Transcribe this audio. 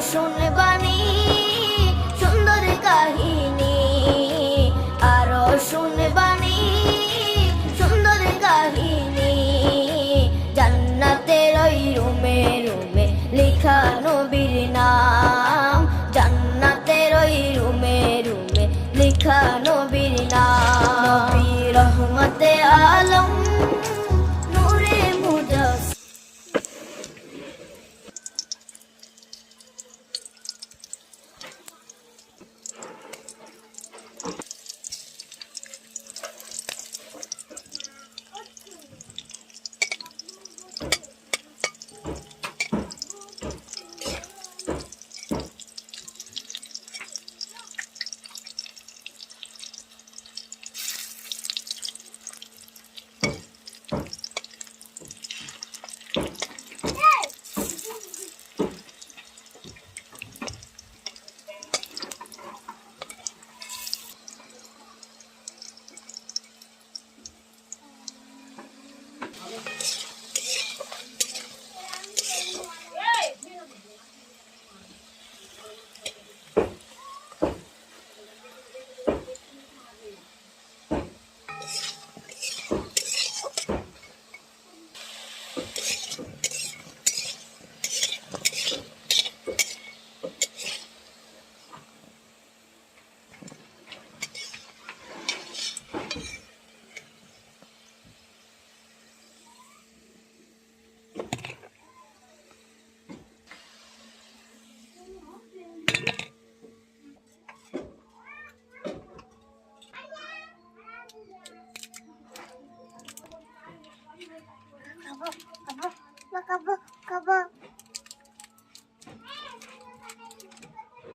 শুনবানি সুন্দর কাহিনী। আরও শুনবানি সুন্দর কাহিনী। জান্নাতের ওই রুমে রুমে লেখা নবীর নাম। জান্নাতের ওই রুমে রুমে লেখা নবীর নাম। রহমতে Alam Kabo, kabo, kabo, kabo.